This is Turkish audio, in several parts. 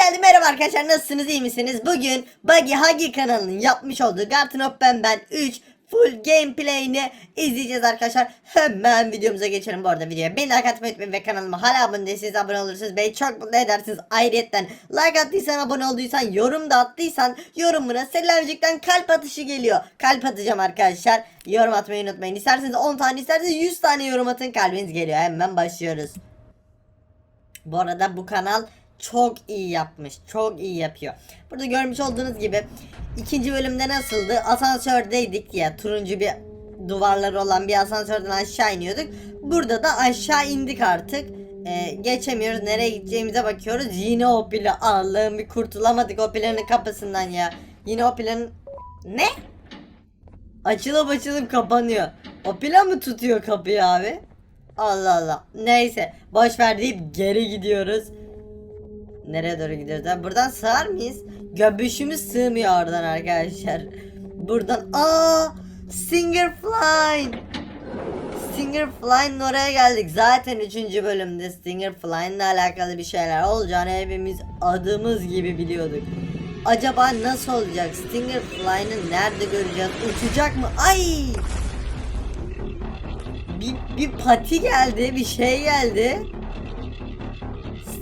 geldi merhaba arkadaşlar nasılsınız iyi misiniz? Bugün Buggy Huggy kanalının yapmış olduğu Garten of Ben Ben 3 full gameplay'ini izleyeceğiz arkadaşlar. Hemen videomuza geçelim bu arada videoya. Beni like atmayı unutmayın ve kanalıma hala abone değilseniz abone olursunuz. Beni çok mutlu edersiniz. Ayrıyetten like attıysan abone olduysan yorum da attıysan yorumuna Selamcık'tan kalp atışı geliyor. Kalp atacağım arkadaşlar. Yorum atmayı unutmayın. İsterseniz 10 tane isterseniz 100 tane yorum atın kalbiniz geliyor. Hemen başlıyoruz. Bu arada bu kanal çok iyi yapmış. Çok iyi yapıyor. Burada görmüş olduğunuz gibi ikinci bölümde nasıldı? Asansördeydik ya. Turuncu bir duvarları olan bir asansörden aşağı iniyorduk. Burada da aşağı indik artık. Ee, geçemiyoruz. Nereye gideceğimize bakıyoruz. Yine o plan. Allah'ım bir kurtulamadık o planın kapısından ya. Yine o planın... Ne? Açılıp açılıp kapanıyor. O plan mı tutuyor kapıyı abi? Allah Allah. Neyse. Boş ver deyip geri gidiyoruz. Nereye doğru gidiyoruz? Ha, buradan sığar mıyız? Göbüşümüz sığmıyor oradan arkadaşlar. Buradan aa Singer Flying. Stinger Flying'in oraya geldik. Zaten 3. bölümde Stinger Flying'le alakalı bir şeyler olacağını hepimiz adımız gibi biliyorduk. Acaba nasıl olacak? Stinger Flying'ı nerede göreceğiz? Uçacak mı? Ay! Bir, bir pati geldi, bir şey geldi.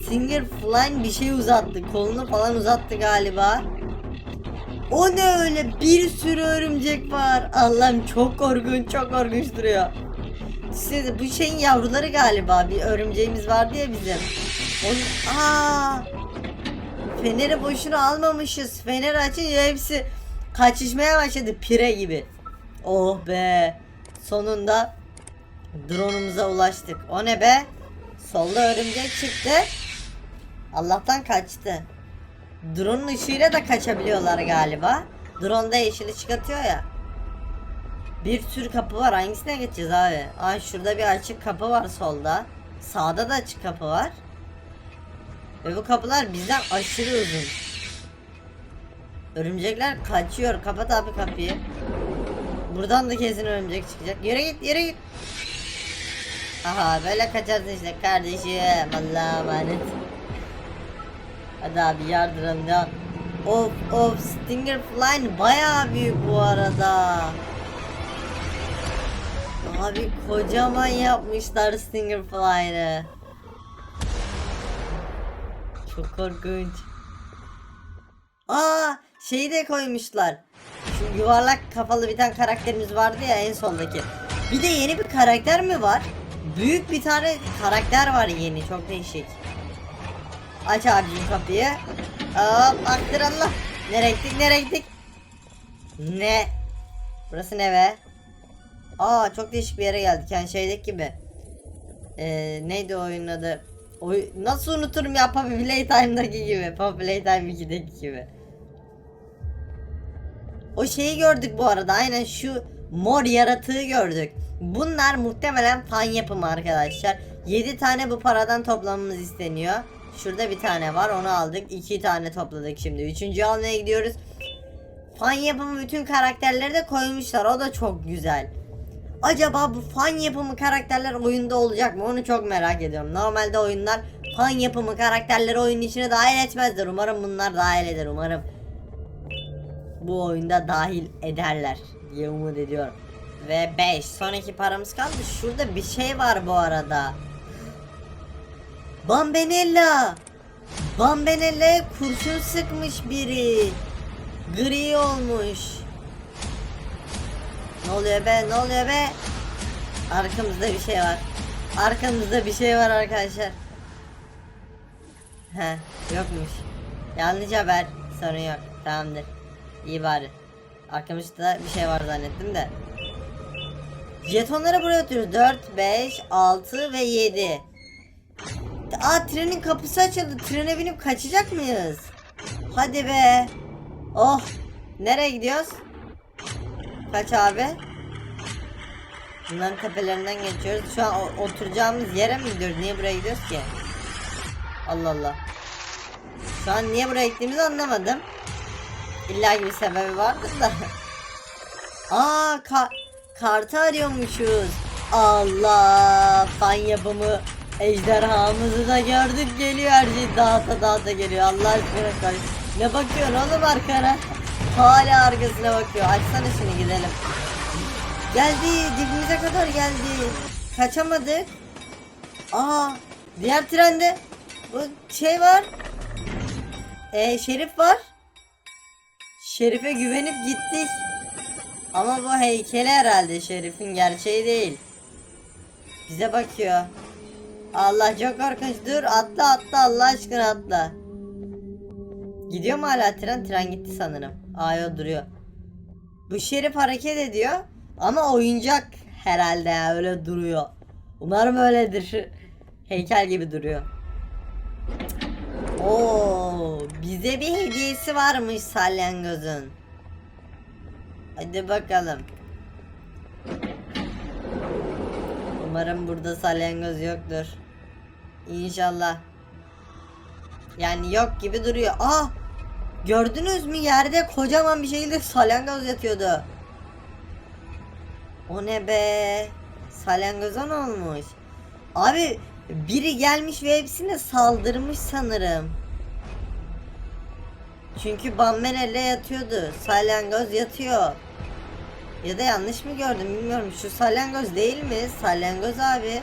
Stinger Flying bir şey uzattı. Kolunu falan uzattı galiba. O ne öyle? Bir sürü örümcek var. Allah'ım çok korkunç, çok korkunç duruyor. Size bu şeyin yavruları galiba. Bir örümceğimiz vardı ya bizim. Onun... Aa! Feneri boşuna almamışız. Fener açınca hepsi kaçışmaya başladı pire gibi. Oh be. Sonunda drone'umuza ulaştık. O ne be? Solda örümcek çıktı. Allah'tan kaçtı. Drone'un ışığıyla da kaçabiliyorlar galiba. Drone da yeşili çıkartıyor ya. Bir sürü kapı var. Hangisine geçeceğiz abi? Aa şurada bir açık kapı var solda. Sağda da açık kapı var. Ve bu kapılar bizden aşırı uzun. Örümcekler kaçıyor. Kapat abi kapıyı. Buradan da kesin örümcek çıkacak. Yürü git, yürü git. Aha böyle kaçarsın işte kardeşim. Allah'a emanet. Hadi abi yardıralım ya. Of of Stinger Flying bayağı büyük bu arada. Abi kocaman yapmışlar Stinger Flying'ı. Çok korkunç. Aa şeyi de koymuşlar. Şu yuvarlak kafalı bir tane karakterimiz vardı ya en sondaki. Bir de yeni bir karakter mi var? Büyük bir tane karakter var yeni çok değişik. Aç abicim kapıyı. Hop aktır Allah. Nereye gittik nereye gittik? Ne? Burası ne be? Aa çok değişik bir yere geldik yani şeydeki gibi. Ee, neydi oyunun adı? Oy Nasıl unuturum ya Poppy Playtime'daki gibi. Poppy Playtime 2'deki gibi. O şeyi gördük bu arada aynen şu mor yaratığı gördük. Bunlar muhtemelen fan yapımı arkadaşlar. 7 tane bu paradan toplamamız isteniyor. Şurada bir tane var onu aldık. 2 tane topladık şimdi. Üçüncüyü almaya gidiyoruz. Fan yapımı bütün karakterleri de koymuşlar. O da çok güzel. Acaba bu fan yapımı karakterler oyunda olacak mı? Onu çok merak ediyorum. Normalde oyunlar fan yapımı karakterleri oyunun içine dahil etmezler. Umarım bunlar dahil eder. Umarım bu oyunda dahil ederler diye umut ediyorum. Ve 5. Son iki paramız kaldı. Şurada bir şey var bu arada. Bambenella. Bambenella'ya kurşun sıkmış biri. Gri olmuş. Ne oluyor be? Ne oluyor be? Arkamızda bir şey var. Arkamızda bir şey var arkadaşlar. He, yokmuş. Yanlış haber. Sorun yok. Tamamdır. İyi bari. Arkamızda bir şey var zannettim de. Jetonları buraya atıyoruz. 4, 5, 6 ve 7. Aa trenin kapısı açıldı. Trene binip kaçacak mıyız? Hadi be. Oh. Nereye gidiyoruz? Kaç abi? Bunların tepelerinden geçiyoruz. Şu an oturacağımız yere mi gidiyoruz? Niye buraya gidiyoruz ki? Allah Allah. Şu an niye buraya gittiğimizi anlamadım. İlla gibi sebebi vardır da. Aa ka kartı arıyormuşuz. Allah fan yapımı Ejderhamızı da gördük geliyor her şey dağıta dağıta geliyor Allah aşkına koy. Ne bakıyorsun oğlum arkana? Hala arkasına bakıyor. Açsana şunu gidelim. Geldi dibimize kadar geldi. Kaçamadık. Aa diğer trende bu şey var. Ee, Şerif var. Şerif'e güvenip gittik. Ama bu heykeli herhalde Şerif'in gerçeği değil. Bize bakıyor. Allah çok korkunç. Dur atla atla Allah aşkına atla. Gidiyor mu hala tren? Tren gitti sanırım. Aa duruyor. Bu şerif hareket ediyor. Ama oyuncak herhalde ya öyle duruyor. Umarım öyledir. Heykel gibi duruyor. Oo, bize bir hediyesi varmış salyangozun. Hadi bakalım. Umarım burada salyangoz yoktur. İnşallah. Yani yok gibi duruyor. Aa! Gördünüz mü yerde kocaman bir şekilde salyangoz yatıyordu. O ne be? Salyangoza ne olmuş? Abi biri gelmiş ve hepsine saldırmış sanırım. Çünkü Bambenelle yatıyordu. Salyangoz yatıyor. Ya da yanlış mı gördüm bilmiyorum. Şu salyangoz değil mi? Salyangoz abi.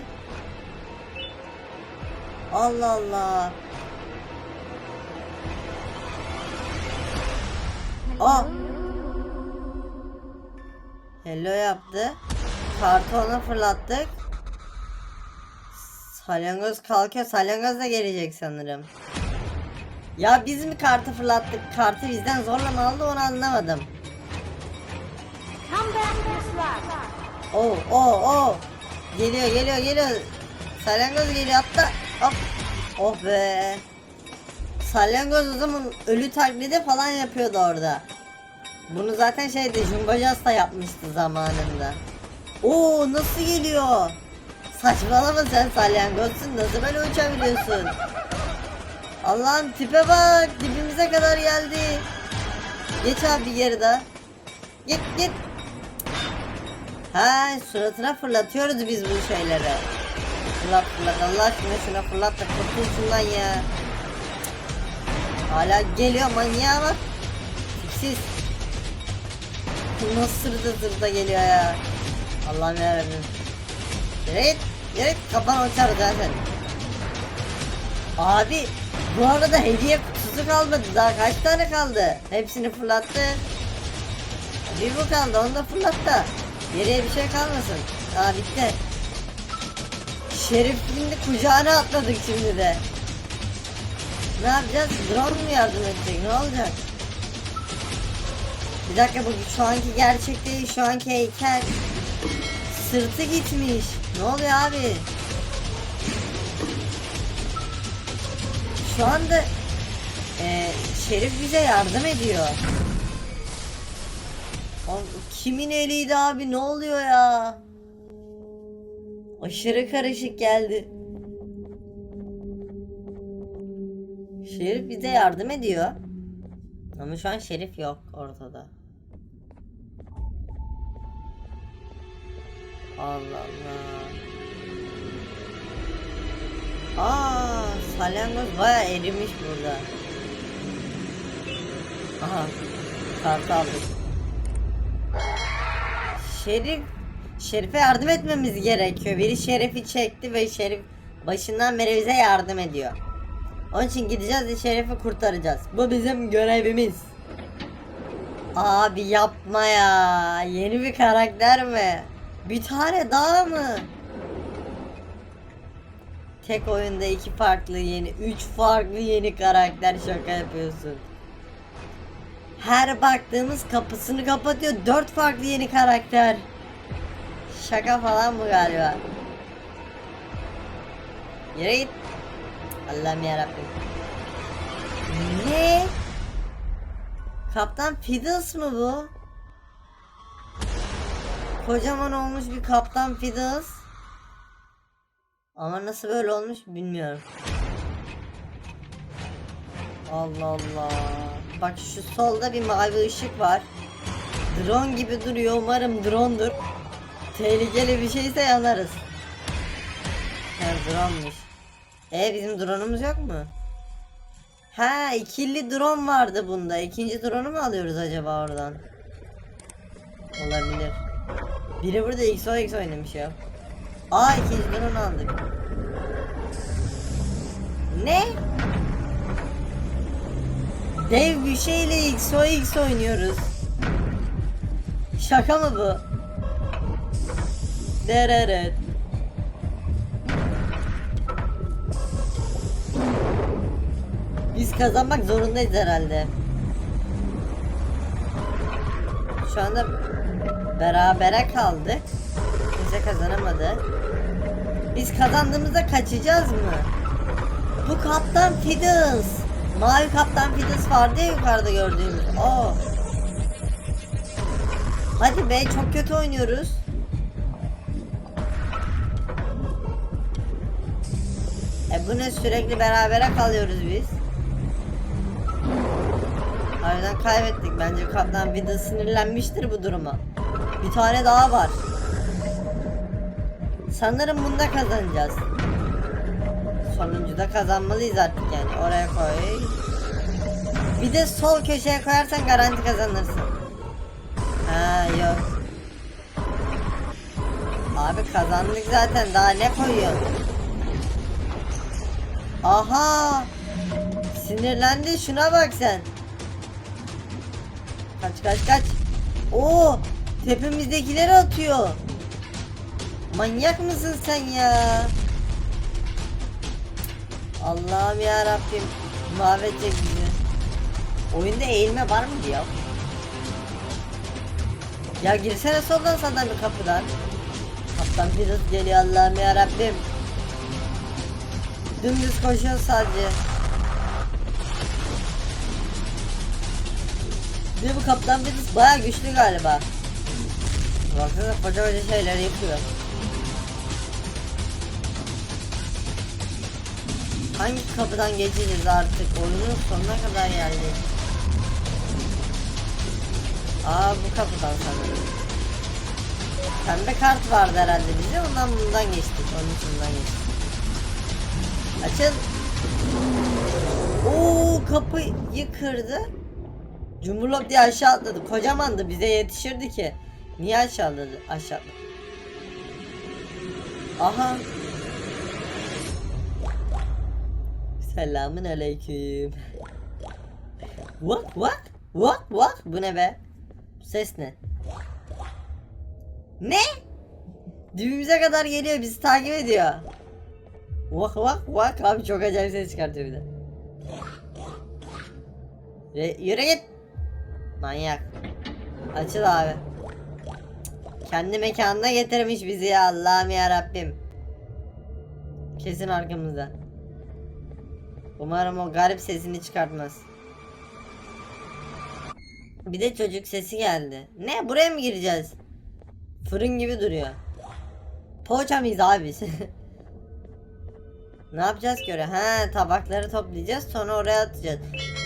Allah Allah. Aa. Hello yaptı. Kartı ona fırlattık. Salyangoz kalkıyor. Salyangoz da gelecek sanırım. Ya biz mi kartı fırlattık? Kartı bizden zorla mı aldı onu anlamadım. Oh oh oh. Geliyor geliyor geliyor. Salyangoz geliyor atla. Hop. Oh be. Salyangoz o zaman ölü taklidi falan yapıyordu orada. Bunu zaten şeydi Jumbo da yapmıştı zamanında. Oo nasıl geliyor? Saçmalama sen salyangozsun nasıl böyle uçabiliyorsun? Allah'ım tipe bak dibimize kadar geldi. Geç abi geri de. Git git. Ha suratına fırlatıyoruz biz bu şeyleri. Fırlat fırlat Allah aşkına şuna fırlat da kurtul şundan ya. Hala geliyor manyağa bak. Tipsiz. Nasıl sırda sırda geliyor ya. Allah'ım yarabbim. Yere git. Kafanı uçar zaten. Abi bu arada hediye kutusu kalmadı. Daha kaç tane kaldı? Hepsini fırlattı. Bir bu kaldı onu da fırlat da. Geriye bir şey kalmasın. Aa bitti. Şerif şimdi kucağına atladık şimdi de. Ne yapacağız? Drone mu yardım edecek? Ne olacak? Bir dakika bu şu anki gerçek değil. Şu anki heykel. Sırtı gitmiş. Ne oluyor abi? Şu anda e, Şerif bize yardım ediyor. Abi, kimin eliydi abi ne oluyor ya? Aşırı karışık geldi. Şerif bize yardım ediyor. Ama şu an Şerif yok ortada. Allah Allah. Aa, salyangoz baya erimiş burada. Aha, kart aldık. Şerif, Şerif'e yardım etmemiz gerekiyor. Biri Şerif'i çekti ve Şerif başından beri bize yardım ediyor. Onun için gideceğiz ve Şerif'i kurtaracağız. Bu bizim görevimiz. Abi yapma ya. Yeni bir karakter mi? Bir tane daha mı? Tek oyunda iki farklı yeni, üç farklı yeni karakter şaka yapıyorsun. Her baktığımız kapısını kapatıyor. Dört farklı yeni karakter. Şaka falan bu galiba. Yere git. Allah'ım yarabbim. Ne? Kaptan Fiddles mı bu? Kocaman olmuş bir Kaptan Fiddles. Ama nasıl böyle olmuş bilmiyorum. Allah Allah. Bak şu solda bir mavi ışık var. Drone gibi duruyor. Umarım drone'dur. Tehlikeli bir şeyse yanarız. Ha drone'muş. E bizim drone'umuz yok mu? Ha ikili drone vardı bunda. İkinci drone'u mu alıyoruz acaba oradan? Olabilir. Biri burada XOX oynamış ya. Aa ikinci drone aldık. Ne? Dev bir şeyle XOX oynuyoruz. Şaka mı bu? Dereret. Biz kazanmak zorundayız herhalde. Şu anda berabere kaldık. Kimse kazanamadı. Biz kazandığımızda kaçacağız mı? Bu Kaptan Fiddles. Mavi Kaptan Fiddles vardı ya yukarıda gördüğümüz. Oo. Hadi be çok kötü oynuyoruz. Ne sürekli berabere kalıyoruz biz. Harbiden kaybettik. Bence Kaptan Fiddles sinirlenmiştir bu duruma. Bir tane daha var. Sanırım bunda kazanacağız. Sonuncuda kazanmalıyız artık yani. Oraya koy. Bir de sol köşeye koyarsan garanti kazanırsın. Ha yok. Abi kazandık zaten. Daha ne koyuyorsun? Aha! Sinirlendi. Şuna bak sen. Kaç kaç kaç. Oo! Tepemizdekileri atıyor. Manyak mısın sen ya? Allah'ım ya Rabbim mahvedecek bizi. Oyunda eğilme var mı diyor? Ya girsene soldan sağdan bir kapıdan. Kaptan Fiddles geliyor Allah'ım ya Rabbim. Dümdüz koşuyor sadece. Bir bu Kaptan Fiddles baya güçlü galiba. Baksana koca koca şeyler yapıyor. Hangi kapıdan geçeceğiz artık? Oyunun sonuna kadar geldik. Aa bu kapıdan sanırım. Pembe kart vardı herhalde bize ondan bundan geçtik. Onun için bundan geçtik. Açıl. Oo kapıyı kırdı. Cumhurlop diye aşağı atladı. Kocamandı bize yetişirdi ki. Niye aşağı atladı? Aşağı atladı. Aha. Selamun aleyküm. Vak vak vak vak bu ne be? Bu ses ne? Ne? Dibimize kadar geliyor bizi takip ediyor. Vak vak vak abi çok acayip ses çıkartıyor bir de. Yürü, yürü git. Manyak. Açıl abi. Kendi mekanına getirmiş bizi ya Allah'ım ya Rabbim. Kesin arkamızda. Umarım o garip sesini çıkartmaz. Bir de çocuk sesi geldi. Ne buraya mı gireceğiz? Fırın gibi duruyor. Poğaça mıyız abi? ne yapacağız ki oraya? Ha tabakları toplayacağız sonra oraya atacağız.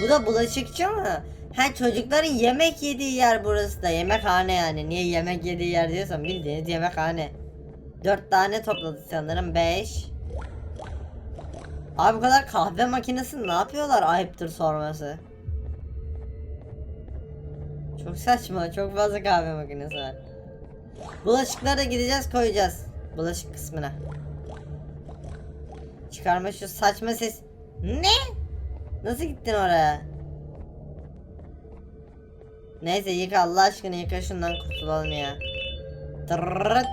Bu da bulaşıkçı mı? Ha çocukların yemek yediği yer burası da yemekhane yani. Niye yemek yediği yer diyorsan bildiğiniz yemekhane. Dört tane topladık sanırım. Beş. Abi bu kadar kahve makinesi ne yapıyorlar ayıptır sorması. Çok saçma çok fazla kahve makinesi var. Bulaşıklara gideceğiz koyacağız. Bulaşık kısmına. Çıkarma şu saçma ses. Ne? Nasıl gittin oraya? Neyse yıka Allah aşkına yıka şundan kurtulalım ya. Tırrrrt.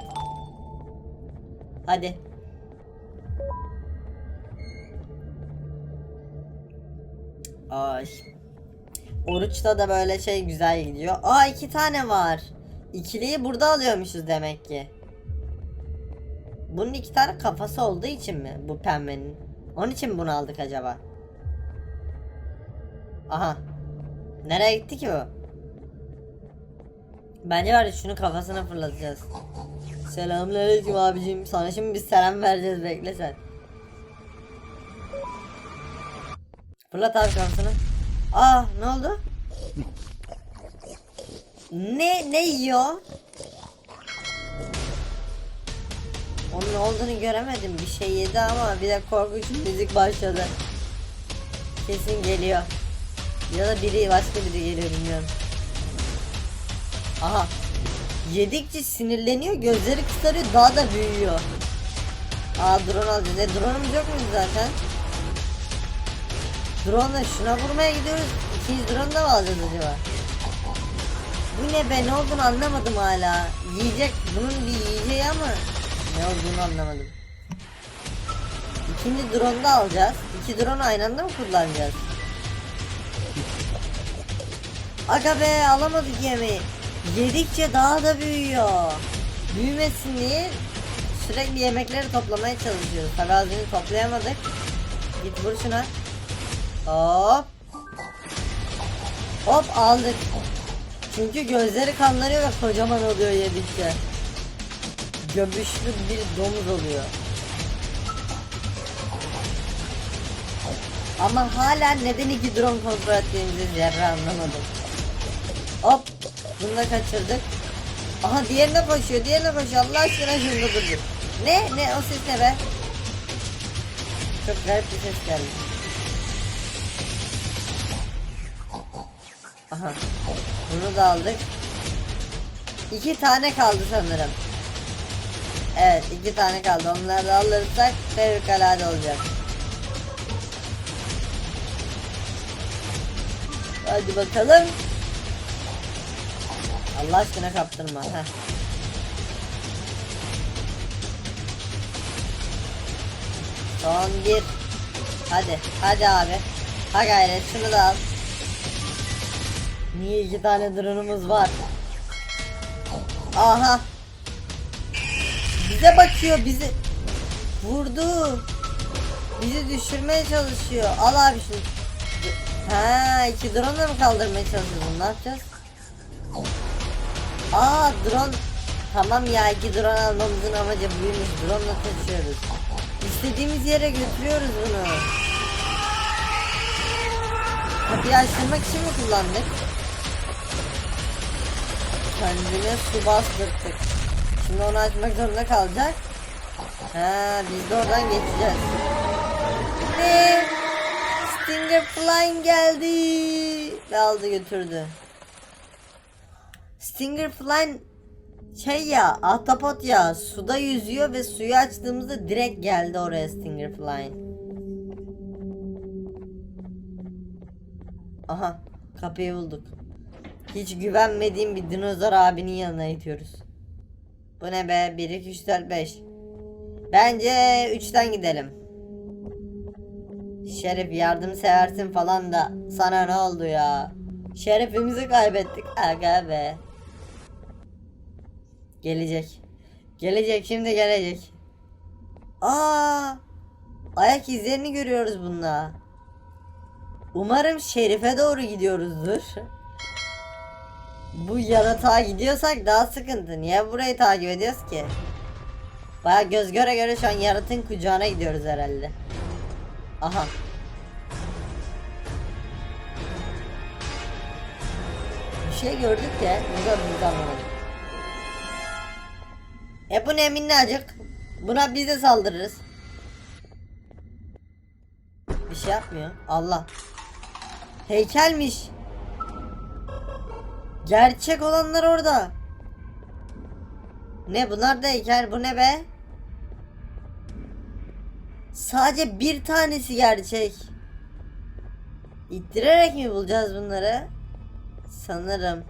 Hadi. Ay. Oruçta da böyle şey güzel gidiyor. Aa iki tane var. İkiliyi burada alıyormuşuz demek ki. Bunun iki tane kafası olduğu için mi bu pembenin? Onun için mi bunu aldık acaba? Aha. Nereye gitti ki bu? Bence var şunu kafasına fırlatacağız. Selamünaleyküm abicim. Sana şimdi biz selam vereceğiz bekle sen. Fırlat abi kafasını. Aa ne oldu? Ne ne yiyor? Onun ne olduğunu göremedim. Bir şey yedi ama bir de korkunç müzik başladı. Kesin geliyor. Ya da biri başka biri geliyor bilmiyorum. Aha. Yedikçe sinirleniyor, gözleri kısarıyor, daha da büyüyor. Aa drone alacağız. E drone'umuz yok muydu zaten? Drone'la şuna vurmaya gidiyoruz. İkinci drone da mı alacağız acaba? Bu ne be ne olduğunu anlamadım hala. Yiyecek bunun bir yiyeceği ama ne olduğunu anlamadım. İkinci drone da alacağız. İki drone aynı anda mı kullanacağız? Aga be alamadık yemeği. Yedikçe daha da büyüyor. Büyümesin diye sürekli yemekleri toplamaya çalışıyoruz. Tabi az toplayamadık. Git vur şuna. Hop. Hop aldık. Çünkü gözleri kanlarıyor ve kocaman oluyor yedikçe. Göbüşlü bir domuz oluyor. Ama hala neden iki drone kontrol ettiğimizi zerre anlamadım. Hop. Bunu da kaçırdık. Aha diğerine koşuyor, diğerine koşuyor. Allah aşkına şurada durdur. Ne? Ne? O ses ne be? Çok garip bir ses geldi. Aha. Bunu da aldık. İki tane kaldı sanırım. Evet iki tane kaldı. Onları da alırsak fevkalade olacak. Hadi bakalım. Allah aşkına kaptırma. Heh. Son bir. Hadi. Hadi abi. Ha gayret şunu da al. Niye iki tane drone'umuz var? Aha. Bize bakıyor bizi. Vurdu. Bizi düşürmeye çalışıyor. Al abi şunu. Ha iki drone'la mı kaldırmaya çalışıyorsun? Ne yapacağız? Aa drone. Tamam ya iki drone almamızın amacı buymuş. Drone'la taşıyoruz. İstediğimiz yere götürüyoruz bunu. Kapıyı açtırmak için mi kullandık? Kendine su bastırdık. Şimdi onu açmak zorunda kalacak. Ha, biz de oradan geçeceğiz. Ne? Stinger Flying geldi. Ve aldı götürdü. Stinger Flying şey ya ahtapot ya suda yüzüyor ve suyu açtığımızda direkt geldi oraya Stinger Flying. Aha kapıyı bulduk. Hiç güvenmediğim bir dinozor abinin yanına itiyoruz. Bu ne be? 1, 2, 3, 4, 5. Bence 3'ten gidelim. Şerif yardım seversin falan da sana ne oldu ya? Şerefimizi kaybettik aga be. Gelecek. Gelecek şimdi gelecek. Aa! Ayak izlerini görüyoruz bununla. Umarım Şerif'e doğru gidiyoruzdur. Bu yaratığa gidiyorsak daha sıkıntı. Niye burayı takip ediyoruz ki? Baya göz göre göre şu an yaratığın kucağına gidiyoruz herhalde. Aha. Bir şey gördük de ne gördüğümüzü anlamadım. E bu ne minnacık? Buna biz de saldırırız. Bir şey yapmıyor. Allah. Heykelmiş. Gerçek olanlar orada. Ne bunlar da heykel bu ne be? Sadece bir tanesi gerçek. İttirerek mi bulacağız bunları? Sanırım.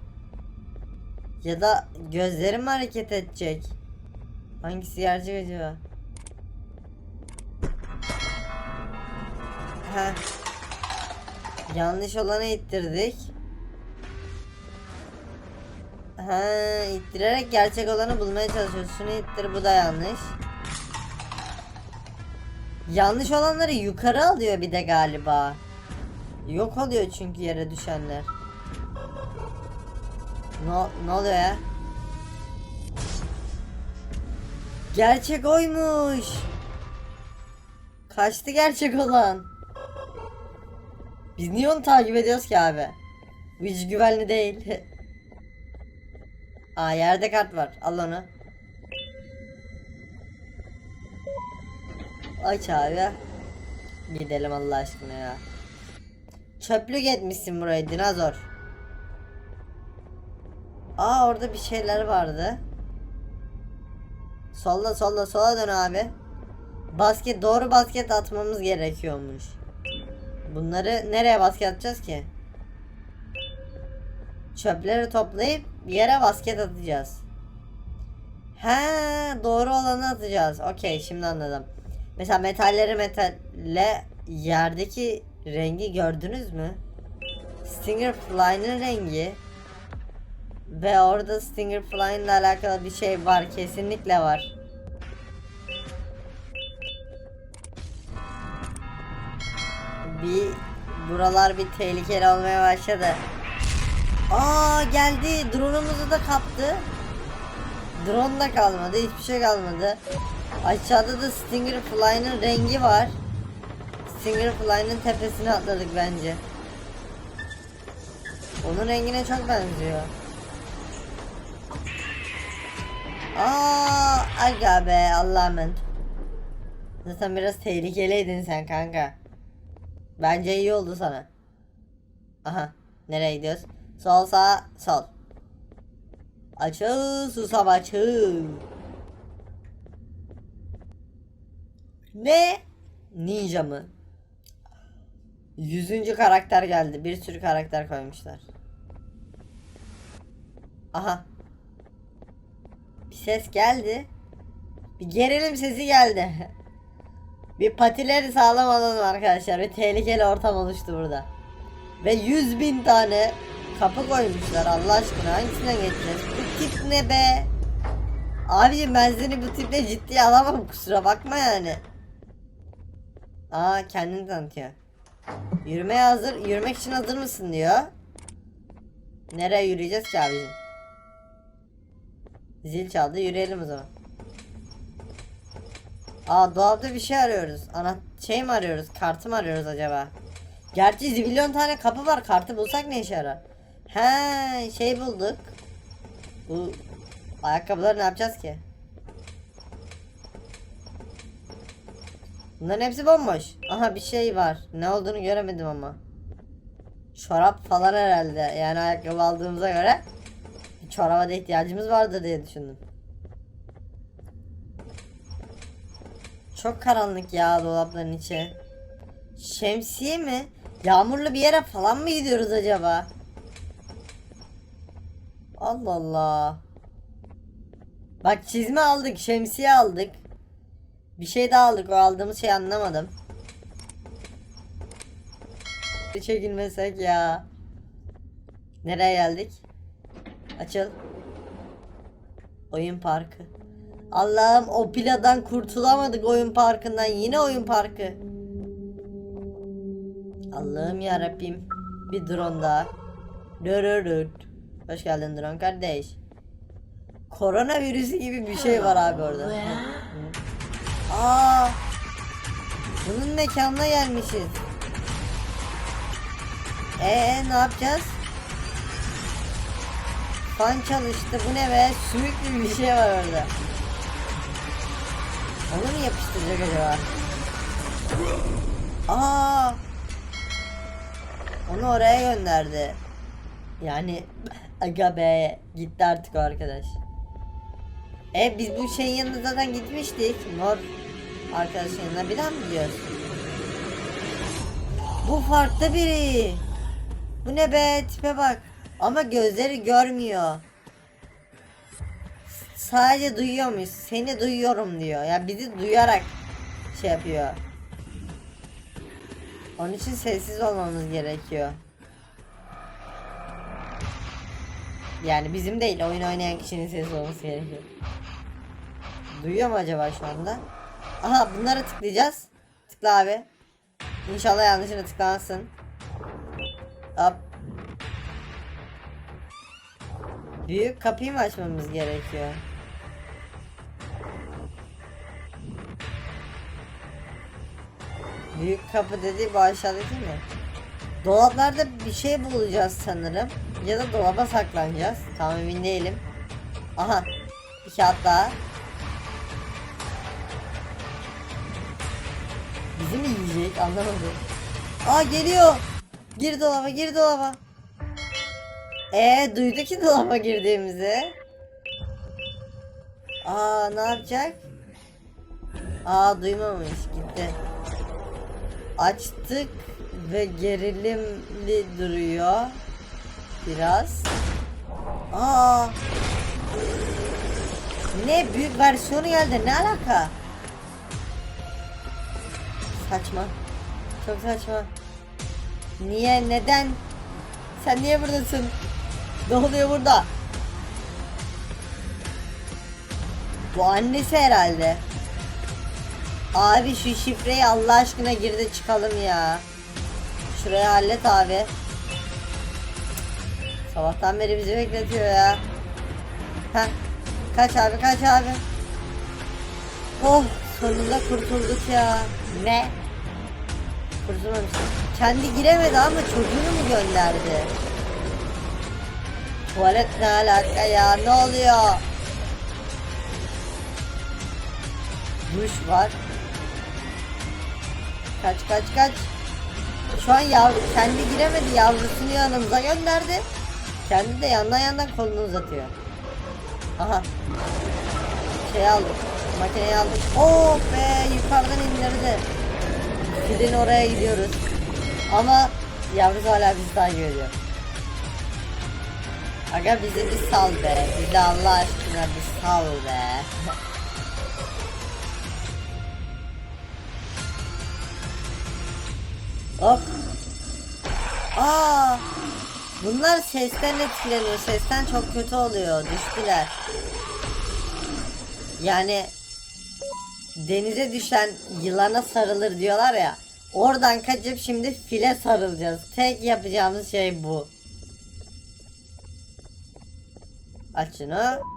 Ya da gözlerim hareket edecek. Hangisi gerçek acaba? Heh. Yanlış olanı ittirdik. Ha, ittirerek gerçek olanı bulmaya çalışıyoruz. Şunu ittir bu da yanlış. Yanlış olanları yukarı alıyor bir de galiba. Yok oluyor çünkü yere düşenler. Ne, ne oluyor ya? Gerçek oymuş. Kaçtı gerçek olan. Biz niye onu takip ediyoruz ki abi? Bu hiç güvenli değil. Aa yerde kart var. Al onu. Aç abi. Gidelim Allah aşkına ya. Çöplük etmişsin burayı dinozor. Aa orada bir şeyler vardı. Solla solla sola dön abi. Basket doğru basket atmamız gerekiyormuş. Bunları nereye basket atacağız ki? Çöpleri toplayıp yere basket atacağız. He doğru olanı atacağız. Okey şimdi anladım. Mesela metalleri metalle yerdeki rengi gördünüz mü? Stinger Fly'nin rengi ve orada Stinger Fly'ın ile alakalı bir şey var kesinlikle var. Bir buralar bir tehlikeli olmaya başladı. Aa geldi. Drone'umuzu da kaptı. Drone da kalmadı. Hiçbir şey kalmadı. Aşağıda da Stinger Fly'nin rengi var. Stinger Fly'nin tepesine atladık bence. Onun rengine çok benziyor. Aa, aga be Allah'ım. Zaten biraz tehlikeliydin sen kanka. Bence iyi oldu sana. Aha. Nereye gidiyoruz? Sol sağ sol. Açıl susam açıl. Ne? Ninja mı? Yüzüncü karakter geldi. Bir sürü karakter koymuşlar. Aha. Bir ses geldi. Bir gerilim sesi geldi. bir patileri sağlam alalım arkadaşlar. Bir tehlikeli ortam oluştu burada. Ve 100 bin tane kapı koymuşlar Allah aşkına hangisinden geçeceğiz? Bu tip ne be? Abicim ben seni bu tiple ciddiye alamam kusura bakma yani. Aa kendini tanıtıyor. Yürümeye hazır, yürümek için hazır mısın diyor. Nereye yürüyeceğiz ki abicim? Zil çaldı yürüyelim o zaman. Aa dolapta bir şey arıyoruz. Ana şey mi arıyoruz? Kartı mı arıyoruz acaba? Gerçi zibilyon tane kapı var. Kartı bulsak ne işe yarar? He şey bulduk. Bu ayakkabıları ne yapacağız ki? Bunların hepsi bomboş. Aha bir şey var. Ne olduğunu göremedim ama. Çorap falan herhalde. Yani ayakkabı aldığımıza göre bir çoraba da ihtiyacımız vardır diye düşündüm. Çok karanlık ya dolapların içi. Şemsiye mi? Yağmurlu bir yere falan mı gidiyoruz acaba? Allah Allah. Bak çizme aldık, şemsiye aldık. Bir şey daha aldık. O aldığımız şeyi anlamadım. Çekilmesek ya. Nereye geldik? Açıl. Oyun parkı. Allah'ım o pladan kurtulamadık oyun parkından. Yine oyun parkı. Allah'ım ya Rabbim. Bir drone daha. Dırırırt. Hoş geldin drone kardeş. Koronavirüsü gibi bir şey var abi orada. Aa! Bunun mekanına gelmişiz. Ee ne yapacağız? Fan çalıştı. Bu ne be? Sümük gibi bir şey var orada. Onu mu yapıştıracak acaba? Aa! Onu oraya gönderdi. Yani aga be gitti artık o arkadaş. E biz bu şeyin yanına zaten gitmiştik. Mor arkadaşın yanına bir daha mı gidiyoruz? Bu farklı biri. Bu ne be tipe bak. Ama gözleri görmüyor. Sadece duyuyormuş. Seni duyuyorum diyor. Ya yani bizi duyarak şey yapıyor. Onun için sessiz olmamız gerekiyor. Yani bizim değil oyun oynayan kişinin sesi olması gerekiyor. Duyuyor mu acaba şu anda? Aha bunlara tıklayacağız. Tıkla abi. İnşallah yanlışına tıklamazsın. Hop. Büyük kapıyı mı açmamız gerekiyor? Büyük kapı dedi bu aşağıdaki mi? Dolaplarda bir şey bulacağız sanırım. Ya da dolaba saklanacağız. Tam emin değilim. Aha. Bir kağıt daha. Bizi mi yiyecek anlamadım. Aa geliyor. Gir dolaba gir dolaba. Ee duydu ki dolaba girdiğimizi. Aa ne yapacak? Aa duymamış gitti. Açtık ve gerilimli duruyor. Biraz. Aa. Ne büyük versiyonu geldi ne alaka? Saçma. Çok saçma. Niye neden? Sen niye buradasın? Ne oluyor burada? Bu annesi herhalde. Abi şu şifreyi Allah aşkına gir de çıkalım ya. Şurayı hallet abi. Sabahtan beri bizi bekletiyor ya. Heh. Kaç abi kaç abi. Oh sonunda kurtulduk ya. Ne? Kurtulmamış. Kendi giremedi ama çocuğunu mu gönderdi? Tuvalet ne alaka ya ne oluyor? Duş var. Kaç kaç kaç. Şu an yavru kendi giremedi yavrusunu yanımıza gönderdi. Kendi de yandan yandan kolunu uzatıyor. Aha. Şey aldık. Makineyi aldık. Oh be yukarıdan indirdi. Filin oraya gidiyoruz. Ama yavrusu hala bizi takip ediyor. Aga bizi bir sal be. Bizi Allah aşkına bir sal be. Hop. Aa! Bunlar sesten etkileniyor. Sesten çok kötü oluyor. Düştüler. Yani denize düşen yılana sarılır diyorlar ya. Oradan kaçıp şimdi file sarılacağız. Tek yapacağımız şey bu. Aç şunu.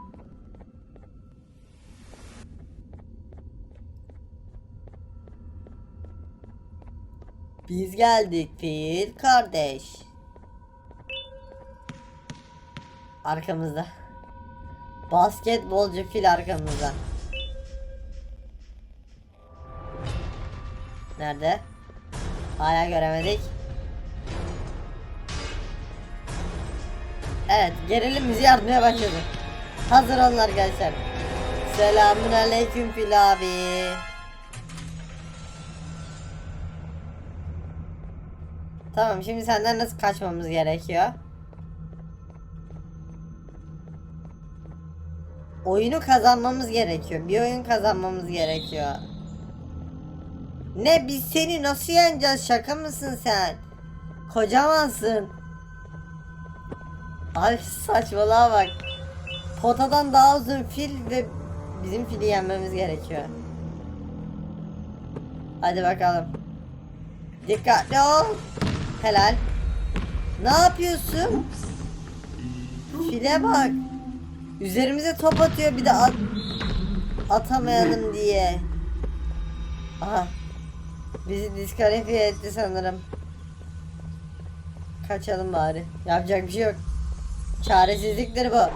Biz geldik fil kardeş. Arkamızda. Basketbolcu fil arkamızda. Nerede? Hala göremedik. Evet, gerilim bizi yardımaya başladı. Hazır olun arkadaşlar. Selamun aleyküm fil abi. Tamam, şimdi senden nasıl kaçmamız gerekiyor? Oyunu kazanmamız gerekiyor. Bir oyun kazanmamız gerekiyor. Ne biz seni nasıl yeneceğiz şaka mısın sen? Kocamansın. Abi saçmalığa bak. Potadan daha uzun fil ve bizim fili yenmemiz gerekiyor. Hadi bakalım. Dikkatli ol. Helal. Ne yapıyorsun? File bak. Üzerimize top atıyor bir de at atamayalım diye. Aha. Bizi diskalifiye etti sanırım. Kaçalım bari. Yapacak bir şey yok. Çaresizliktir bu.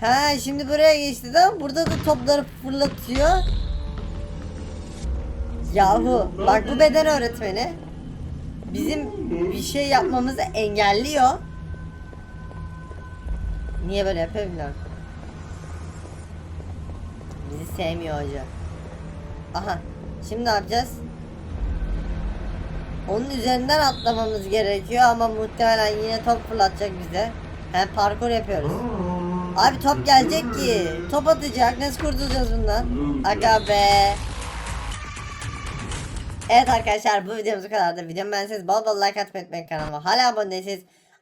Ha şimdi buraya geçti tamam burada da topları fırlatıyor. Yahu bak bu beden öğretmeni bizim bir şey yapmamızı engelliyor. Niye böyle yapıyor bilmiyorum. Bizi sevmiyor hoca. Aha. Şimdi ne yapacağız? Onun üzerinden atlamamız gerekiyor ama muhtemelen yine top fırlatacak bize. Hem parkur yapıyoruz. Abi top gelecek ki. Top atacak. Nasıl kurtulacağız bundan? Aga be. Evet arkadaşlar bu videomuz bu kadardı. Videomu beğenseniz bol bol like atmayı unutmayın kanalıma. Hala abone değilseniz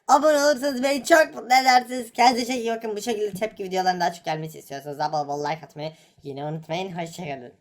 abone olursanız beni çok mutlu edersiniz. Kendinize iyi bakın. Bu şekilde tepki videolarının daha çok gelmesi istiyorsanız da bol bol like atmayı yine unutmayın. Hoşçakalın.